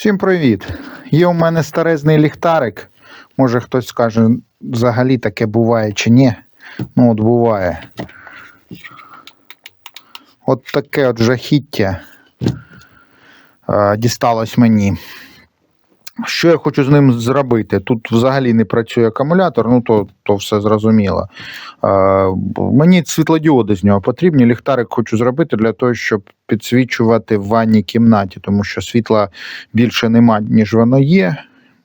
Всім привіт! Є у мене старезний ліхтарик. Може хтось скаже, взагалі таке буває чи ні. Ну, от буває. От таке от жахіття е, дісталось мені. Що я хочу з ним зробити? Тут взагалі не працює акумулятор, ну то, то все зрозуміло. Е, мені світлодіоди з нього потрібні. Ліхтарик хочу зробити для того, щоб підсвічувати в ванній кімнаті, тому що світла більше нема, ніж воно є.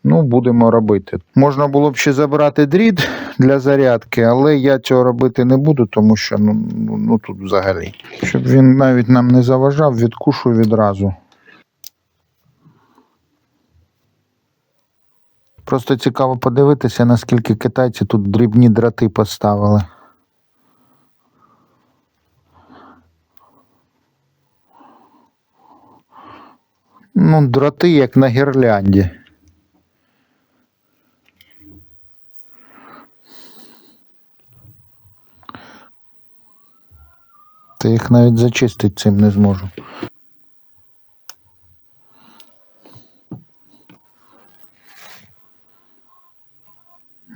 Ну, будемо робити. Можна було б ще забрати дріт для зарядки, але я цього робити не буду, тому що ну, ну, ну тут взагалі. Щоб він навіть нам не заважав, відкушу відразу. Просто цікаво подивитися, наскільки китайці тут дрібні дроти поставили. Ну, дроти як на гірлянді. Та їх навіть зачистити цим не зможу.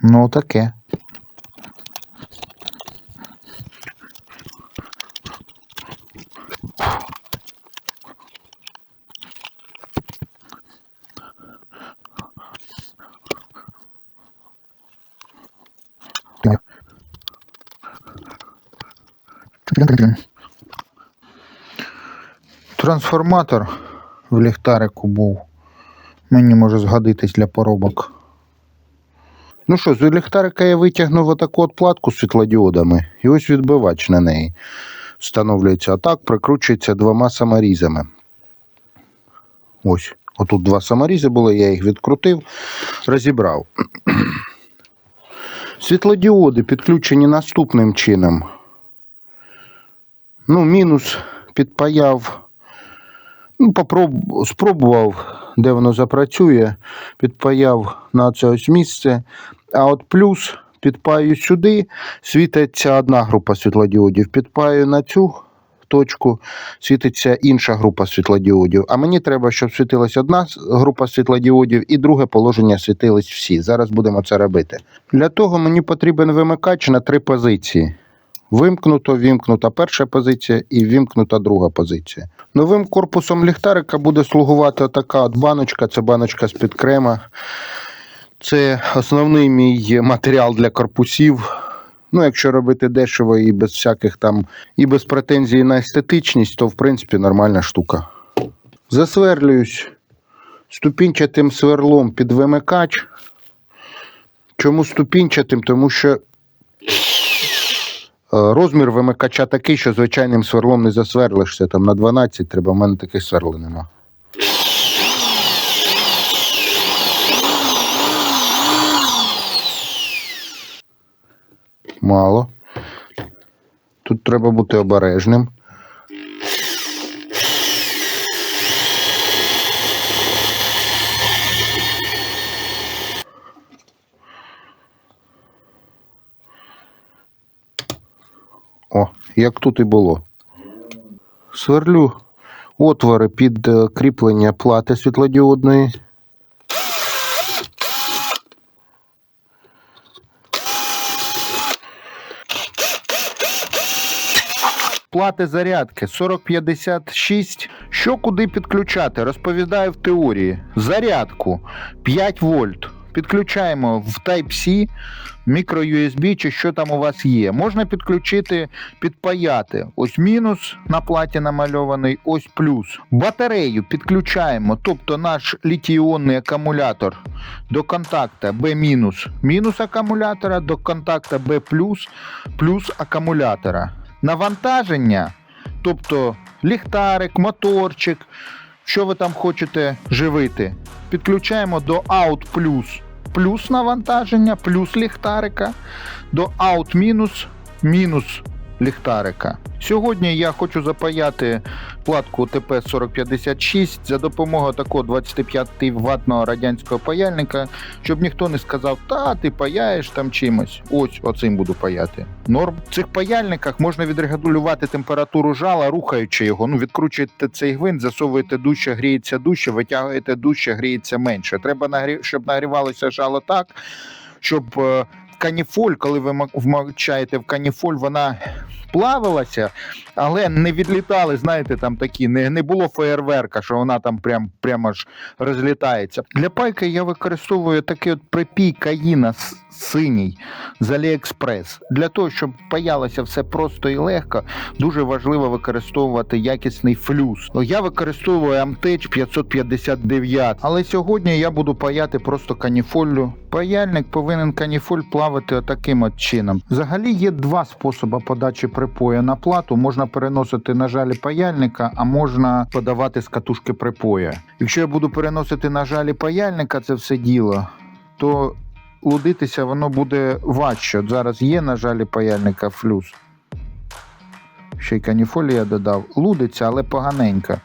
Ну, таке. Трансформатор в ліхтарику був. Мені може згодитись для поробок. Ну що, з ліхтарика я витягнув отаку от платку з світлодіодами, і ось відбивач на неї. Встановлюється отак, прикручується двома саморізами. Ось, отут два саморізи були, я їх відкрутив, розібрав. Світлодіоди підключені наступним чином. Ну, мінус підпаяв. Ну, попроб... спробував, де воно запрацює, підпаяв на це ось місце. А от плюс підпаю сюди, світиться одна група світлодіодів. Підпаю на цю точку, світиться інша група світлодіодів. А мені треба, щоб світилась одна група світлодіодів і друге положення світились всі. Зараз будемо це робити. Для того мені потрібен вимикач на три позиції. Вимкнуто, вімкнута перша позиція і вімкнута друга позиція. Новим корпусом ліхтарика буде слугувати така от баночка, це баночка з-під крема. Це основний мій матеріал для корпусів. Ну, якщо робити дешево і без всяких там, і без претензій на естетичність, то в принципі нормальна штука. Засверлююсь ступінчатим сверлом під вимикач. Чому ступінчатим? Тому що Е, Розмір вимикача такий, що звичайним сверлом не засверлишся. Там на 12 треба, в мене таких сверл нема. Мало. Тут треба бути обережним. О, як тут і було. Сверлю отвори під е, кріплення плати світлодіодної. Плати зарядки 4056. Що куди підключати? Розповідаю в теорії. Зарядку 5 вольт. Підключаємо в Type-C, мікро USB чи що там у вас є. Можна підключити, підпаяти. Ось мінус на платі намальований, ось плюс. Батарею підключаємо, тобто наш літій-іонний акумулятор до контакта B мінус акумулятора, до контакта B плюс акумулятора. Навантаження, тобто ліхтарик, моторчик, що ви там хочете живити, підключаємо до Out плюс плюс навантаження, плюс ліхтарика, до Out мінус мінус ліхтарика. Сьогодні я хочу запаяти платку ТП-4056 за допомогою такого 25 ваттного радянського паяльника, щоб ніхто не сказав, та ти паяєш там чимось. Ось оцим буду паяти. Норм. В цих паяльниках можна відрегулювати температуру жала, рухаючи його. Ну, відкручуєте цей гвинт, засовуєте дужче, гріється дужче, витягуєте дужче, гріється менше. Треба щоб нагрівалося жало так, щоб е, каніфоль, коли ви вмочаєте в каніфоль, вона плавилася, але не відлітали, знаєте, там такі, не, не було феєрверка, що вона там прям, прямо ж розлітається. Для пайки я використовую такий от припій каїна синій з Аліекспрес. Для того, щоб паялося все просто і легко, дуже важливо використовувати якісний флюс. Я використовую Амтеч 559, але сьогодні я буду паяти просто каніфоллю. Паяльник повинен каніфоль плавати отаким от чином. Взагалі є два способи подачі припою на плату. Можна переносити на жалі паяльника, а можна подавати з катушки припоя. Якщо я буду переносити на жалі паяльника це все діло, то лудитися воно буде важче. От зараз є на жалі паяльника флюс. Ще й каніфолі я додав. Лудиться, але поганенько.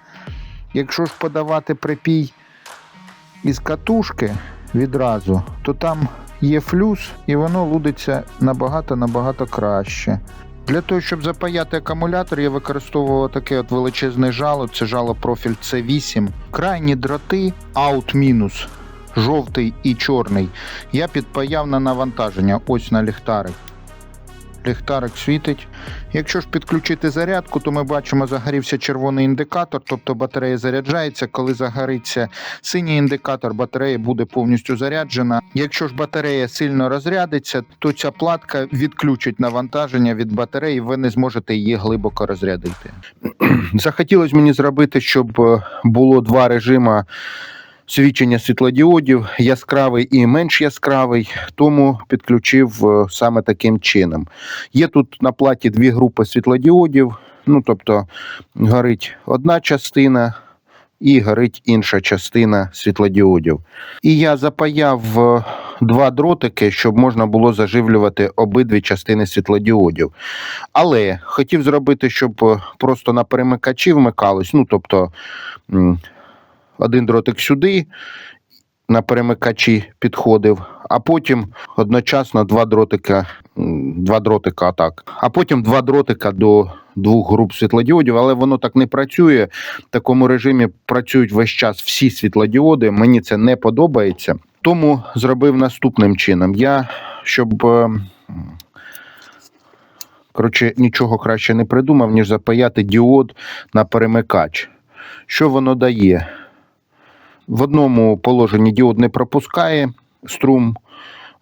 Якщо ж подавати припій із катушки відразу, то там є флюс і воно лудиться набагато-набагато краще. Для того, щоб запаяти акумулятор, я використовував таке от величезне жало, це жало профіль C8. Крайні дроти out-мінус, жовтий і чорний, я підпаяв на навантаження, ось на ліхтарик. Ліхтарик світить. Якщо ж підключити зарядку, то ми бачимо, загорівся червоний індикатор, тобто батарея заряджається. Коли загориться синій індикатор, батарея буде повністю заряджена. Якщо ж батарея сильно розрядиться, то ця платка відключить навантаження від батареї, ви не зможете її глибоко розрядити. Захотілося мені зробити, щоб е, було два режими свідчення світлодіодів, яскравий і менш яскравий, тому підключив е, саме таким чином. Є тут на платі дві групи світлодіодів, ну тобто горить одна частина і горить інша частина світлодіодів. І я запаяв е, два дротики, щоб можна було заживлювати обидві частини світлодіодів. Але хотів зробити, щоб е, просто на перемикачі вмикалось, ну тобто. Один дротик сюди на перемикачі підходив, а потім одночасно два дротика, два дротика так. А потім два дротика до двох груп світлодіодів, але воно так не працює. В такому режимі працюють весь час всі світлодіоди. Мені це не подобається. Тому зробив наступним чином. Я щоб. е, Коротше, нічого краще не придумав, ніж запаяти діод на перемикач. Що воно дає? В одному положенні діод не пропускає струм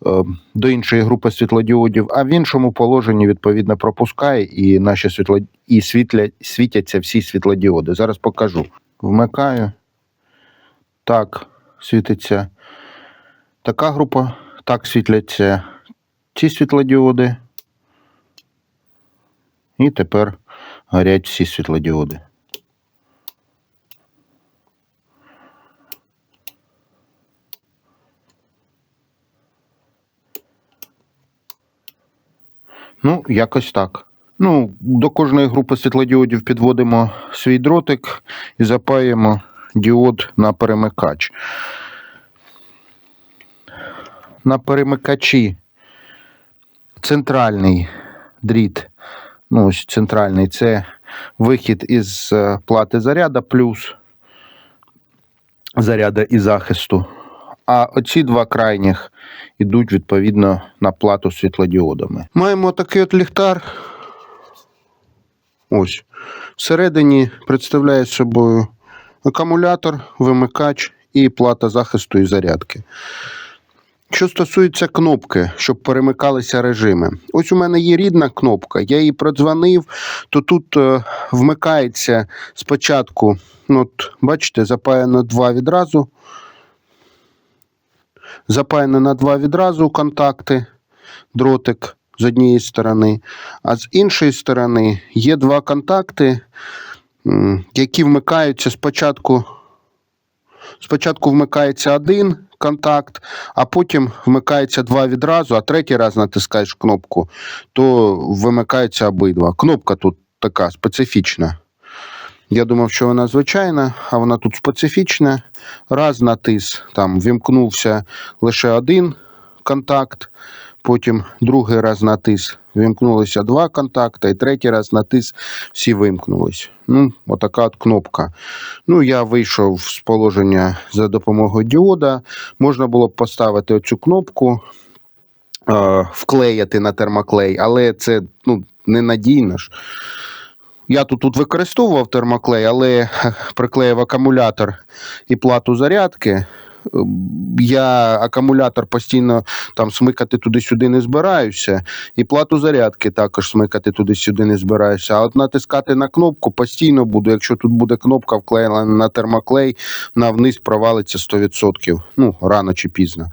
е, до іншої групи світлодіодів, а в іншому положенні відповідно пропускає і наші світло... і світля... світяться всі світлодіоди. Зараз покажу. Вмикаю. Так, світиться така група, так світляться ці світлодіоди. І тепер горять всі світлодіоди. Ну, якось так. Ну, до кожної групи світлодіодів підводимо свій дротик і запаємо діод на перемикач. На перемикачі центральний дріт, ну, ось центральний це вихід із е, плати заряда плюс заряда і захисту. А оці два крайніх ідуть відповідно на плату світлодіодами. Маємо такий от ліхтар. Ось. Всередині представляє собою акумулятор, вимикач і плата захисту і зарядки. Що стосується кнопки, щоб перемикалися режими. Ось у мене є рідна кнопка, я її продзвонив, то тут е, вмикається спочатку, ну, от, бачите, запаяно два відразу. Запаяно на два відразу контакти, дротик з однієї сторони, а з іншої сторони є два контакти, які вмикаються спочатку. Спочатку вмикається один контакт, а потім вмикається два відразу, а третій раз натискаєш кнопку, то вимикаються обидва. Кнопка тут така специфічна. Я думав, що вона звичайна, а вона тут специфічна. Раз натис, там вімкнувся лише один контакт, потім другий раз натис, вімкнулися два контакти, і третій раз натис, всі вимкнулись. Ну, отака от кнопка. Ну, я вийшов з положення за допомогою діода. Можна було б поставити оцю кнопку, е, вклеяти на термоклей, але це ну, ненадійно ж. Я тут, тут використовував термоклей, але приклеїв акумулятор і плату зарядки. Я акумулятор постійно там смикати туди-сюди не збираюся, і плату зарядки також смикати туди-сюди не збираюся. А от натискати на кнопку постійно буду. Якщо тут буде кнопка вклеєна на термоклей, на вниз провалиться 100%. Ну, рано чи пізно.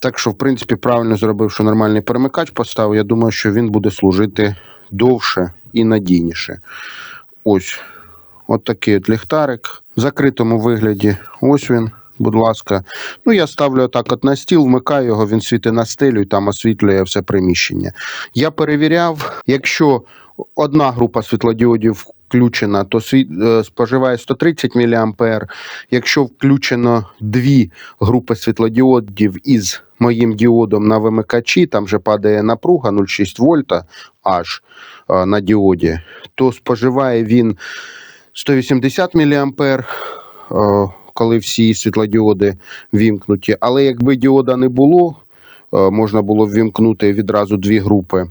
Так що, в принципі, правильно зробив, що нормальний перемикач поставив. Я думаю, що він буде служити довше і надійніше. Ось. От такий от ліхтарик. В закритому вигляді. Ось він, будь ласка. Ну, я ставлю отак от на стіл, вмикаю його, він світить на стелю і там освітлює все приміщення. Я перевіряв, якщо одна група світлодіодів включена, то е, споживає 130 мА. Якщо включено дві групи світлодіодів із моїм діодом на вимикачі, там вже падає напруга 0,6 вольта аж е, на діоді, то споживає він 180 мА, е, коли всі світлодіоди вімкнуті. Але якби діода не було, можна було ввімкнути відразу дві групи.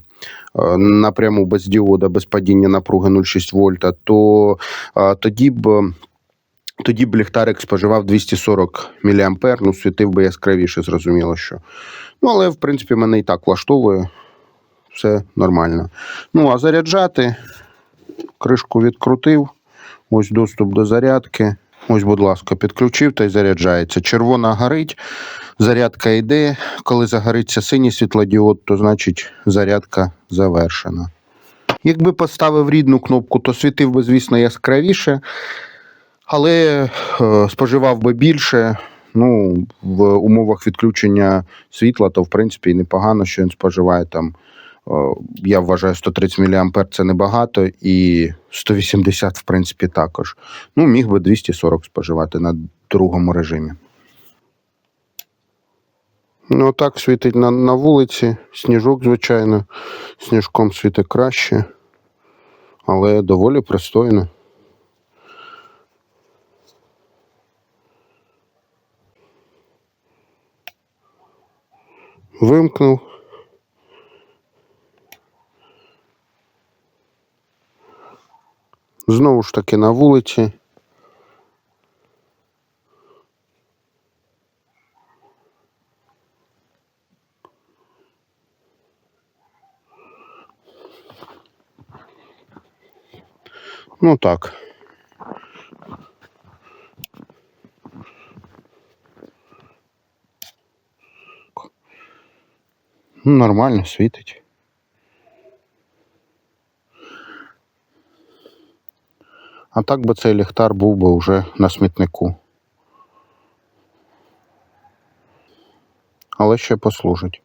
Е, Напряму без діода, без падіння напруги 0,6 вольта, то е, тоді б тоді б ліхтарик споживав 240 мА, ну світив би яскравіше, зрозуміло, що. Ну, але в принципі мене і так влаштовує. Все нормально. Ну, а заряджати, кришку відкрутив. Ось доступ до зарядки. Ось, будь ласка, підключив та й заряджається. Червона горить, зарядка йде. Коли загориться синій світлодіод, то значить зарядка завершена. Якби поставив рідну кнопку, то світив би, звісно, яскравіше, але е, споживав би більше. Ну, в умовах відключення світла, то в принципі непогано, що він споживає там. е, Я вважаю, 130 мА це небагато, і 180, в принципі, також. Ну, міг би 240 споживати на другому режимі. Ну, так світить на, на вулиці. Сніжок, звичайно. Сніжком світить краще, але доволі пристойно. Вимкнув. Знову ж таки на вулиці. Ну так. Ну, нормально світить. А так би цей ліхтар був би вже на смітнику. Але ще послужить.